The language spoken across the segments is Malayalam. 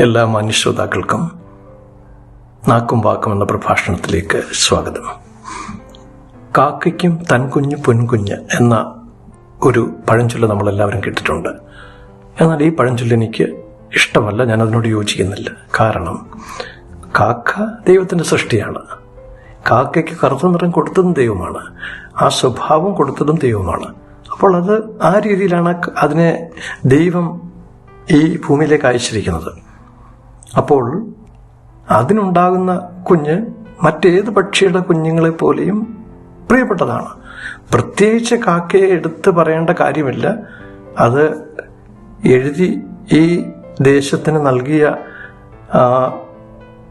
എല്ലാ മാന്യശ്രോതാക്കൾക്കും നാക്കും വാക്കും എന്ന പ്രഭാഷണത്തിലേക്ക് സ്വാഗതം. കാക്കയ്ക്കും തൻകുഞ്ഞ് പൊൻകുഞ്ഞ് എന്ന ഒരു പഴഞ്ചൊല്ല് നമ്മളെല്ലാവരും കേട്ടിട്ടുണ്ട്. എന്നാൽ ഈ പഴഞ്ചൊല്ല് എനിക്ക് ഇഷ്ടമല്ല ഞാൻ അതിനോട് യോജിക്കുന്നില്ല. കാരണം കാക്ക ദൈവത്തിന്റെ സൃഷ്ടിയാണ്. കാക്കയ്ക്ക് കറുത്ത നിറം കൊടുത്തതും ദൈവമാണ്. ആ സ്വഭാവം കൊടുത്തതും ദൈവമാണ്. അപ്പോൾ അത് ആ രീതിയിലാണ് അതിനെ ദൈവം ഈ ഭൂമിയിലേക്ക് അയച്ചിരിക്കുന്നത്. അപ്പോൾ അതിനുണ്ടാകുന്ന കുഞ്ഞ് മറ്റേത് പക്ഷിയുടെ കുഞ്ഞുങ്ങളെ പോലെയും പ്രിയപ്പെട്ടതാണ്. പ്രത്യേകിച്ച് കാക്കയെ എടുത്ത് പറയേണ്ട കാര്യമില്ല. അത് എഴുതി ഈ ദേശത്തിന് നൽകിയ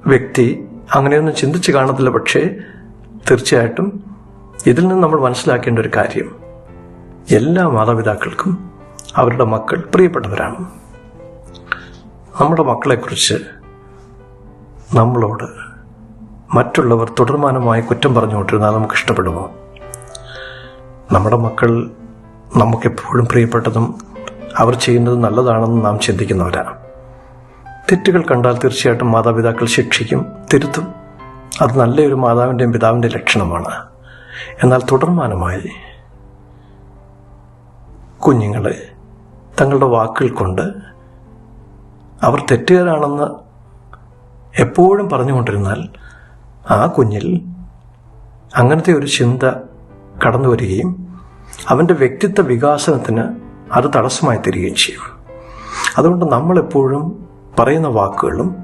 വ്യക്തി അങ്ങനെയൊന്നും ചിന്തിച്ച് കാണത്തില്ല. പക്ഷേ തീർച്ചയായിട്ടും ഇതിൽ നിന്ന് നമ്മൾ മനസ്സിലാക്കേണ്ട ഒരു കാര്യം. എല്ലാ മാതാപിതാക്കൾക്കും അവരുടെ മക്കൾ പ്രിയപ്പെട്ടവരാണ്. നമ്മുടെ മക്കളെക്കുറിച്ച് നമ്മളോട് മറ്റുള്ളവർ തുടർമാനമായി കുറ്റം പറഞ്ഞുകൊണ്ടിരുന്നാൽ നമുക്ക് ഇഷ്ടപ്പെടുമോ? നമ്മുടെ മക്കൾ നമുക്കെപ്പോഴും പ്രിയപ്പെട്ടതും അവർ ചെയ്യുന്നത് നല്ലതാണെന്ന് നാം ചിന്തിക്കുന്നവരാണ് തെറ്റുകൾ കണ്ടാൽ തീർച്ചയായിട്ടും മാതാപിതാക്കൾ ശിക്ഷിക്കും തിരുത്തും. അത് നല്ലൊരു മാതാവിന്റെയും പിതാവിന്റെ ലക്ഷണമാണ്. എന്നാൽ തുടർമാനമായി കുഞ്ഞുങ്ങളെ തങ്ങളുടെ വാക്കുകൾ കൊണ്ട് അവർ തെറ്റുകാരാണെന്ന് എപ്പോഴും പറഞ്ഞുകൊണ്ടിരുന്നാൽ ആ കുഞ്ഞിൽ അങ്ങനത്തെ ഒരു ചിന്ത കടന്നു വരികയും അവന്റെ വ്യക്തിത്വ വികാസനത്തിന് അത് തടസ്സമായി തീരുകയും ചെയ്യും. അതുകൊണ്ട് നമ്മളെപ്പോഴും പറയുന്ന വാക്കുകളും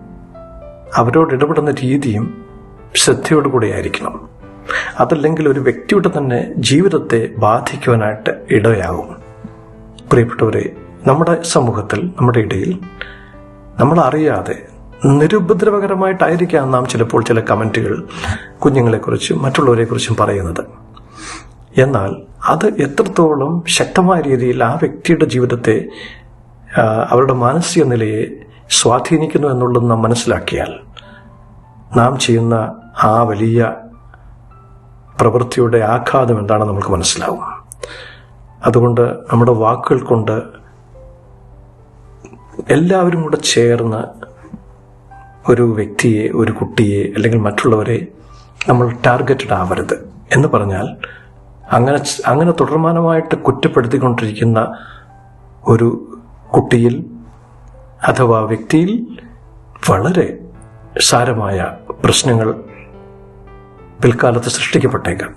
അവരോട് ഇടപെടുന്ന രീതിയും ശ്രദ്ധയോടുകൂടി ആയിരിക്കണം. അതല്ലെങ്കിൽ ഒരു വ്യക്തിയുടെ തന്നെ ജീവിതത്തെ ബാധിക്കുവാനായിട്ട് ഇടയാകും. പ്രിയപ്പെട്ടവരെ നമ്മുടെ സമൂഹത്തിൽ നമ്മുടെ ഇടയിൽ നമ്മൾ അറിയാതെ നിരുപദ്രവകരമായിട്ടായിരിക്കാം നാം ചിലപ്പോൾ ചില കമന്റുകൾ കുഞ്ഞുങ്ങളെക്കുറിച്ചും മറ്റുള്ളവരെക്കുറിച്ചും പറയുന്നത്. എന്നാൽ അത് എത്രത്തോളം ശക്തമായ രീതിയിൽ ആ വ്യക്തിയുടെ ജീവിതത്തെ അവരുടെ മാനസിക നിലയെ സ്വാധീനിക്കുന്നു എന്നുള്ളത് നാം മനസ്സിലാക്കിയാൽ നാം ചെയ്യുന്ന ആ വലിയ പ്രവൃത്തിയുടെ ആഘാതം എന്താണെന്ന് നമുക്ക് മനസ്സിലാവും. അതുകൊണ്ട് നമ്മുടെ വാക്കുകൾ കൊണ്ട് എല്ലാവരും കൂടെ ചേർന്ന് ഒരു വ്യക്തിയെ ഒരു കുട്ടിയെ അല്ലെങ്കിൽ മറ്റുള്ളവരെ നമ്മൾ ടാർഗറ്റഡ് ആവരുത് എന്ന് പറഞ്ഞാൽ അങ്ങനെ അങ്ങനെ തുടർമാനമായിട്ട് കുറ്റപ്പെടുത്തിക്കൊണ്ടിരിക്കുന്ന ഒരു കുട്ടിയിൽ അഥവാ വ്യക്തിയിൽ വളരെ സാരമായ പ്രശ്നങ്ങൾ പിൽക്കാലത്ത് സൃഷ്ടിക്കപ്പെട്ടേക്കാം.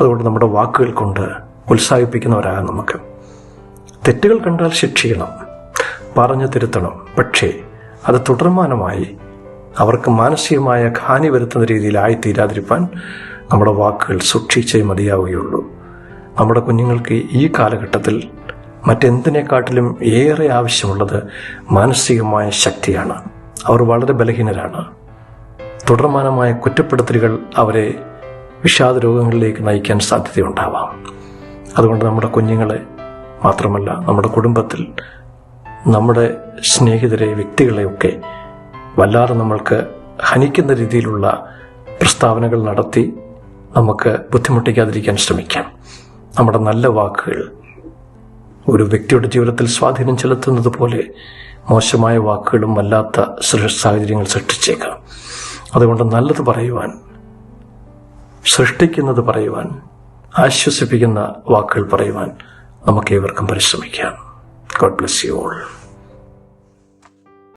അതുകൊണ്ട് നമ്മുടെ വാക്കുകൾ കൊണ്ട് ഉത്സാഹിപ്പിക്കുന്നവരാകാം നമുക്ക്. തെറ്റുകൾ കണ്ടാൽ ശിക്ഷിക്കണം. പറഞ്ഞു തിരുത്തണം. പക്ഷേ അത് തുടർമാനമായി അവർക്ക് മാനസികമായ ഹാനി വരുത്തുന്ന രീതിയിലായി തീരാതിരിക്കാൻ നമ്മുടെ വാക്കുകൾ സൂക്ഷിച്ചേ മതിയാവുകയുള്ളൂ. നമ്മുടെ കുഞ്ഞുങ്ങൾക്ക് ഈ കാലഘട്ടത്തിൽ മറ്റെന്തിനെക്കാട്ടിലും ഏറെ ആവശ്യമുള്ളത് മാനസികമായ ശക്തിയാണ്. അവർ വളരെ ബലഹീനരാണ്. തുടർമാനമായ കുറ്റപ്പെടുത്തലുകൾ അവരെ വിഷാദ രോഗങ്ങളിലേക്ക് നയിക്കാൻ സാധ്യതയുണ്ടാവാം. അതുകൊണ്ട് നമ്മുടെ കുഞ്ഞുങ്ങളെ മാത്രമല്ല നമ്മുടെ കുടുംബത്തിൽ നമ്മുടെ സ്നേഹിതരെ വ്യക്തികളെയൊക്കെ വല്ലാതെ നമ്മൾക്ക് ഹനിക്കുന്ന രീതിയിലുള്ള പ്രസ്താവനകൾ നടത്തി നമുക്ക് ബുദ്ധിമുട്ടിക്കാതിരിക്കാൻ ശ്രമിക്കാം. നമ്മുടെ നല്ല വാക്കുകൾ ഒരു വ്യക്തിയുടെ ജീവിതത്തിൽ സ്വാധീനം ചെലുത്തുന്നത് പോലെ മോശമായ വാക്കുകളും വല്ലാത്ത സാഹചര്യങ്ങൾ സൃഷ്ടിച്ചേക്കാം. അതുകൊണ്ട് നല്ലത് പറയുവാൻ സൃഷ്ടിക്കുന്നത് പറയുവാൻ ആശ്വസിപ്പിക്കുന്ന വാക്കുകൾ പറയുവാൻ നമുക്ക് ഏവർക്കും പരിശ്രമിക്കാം. God bless you all.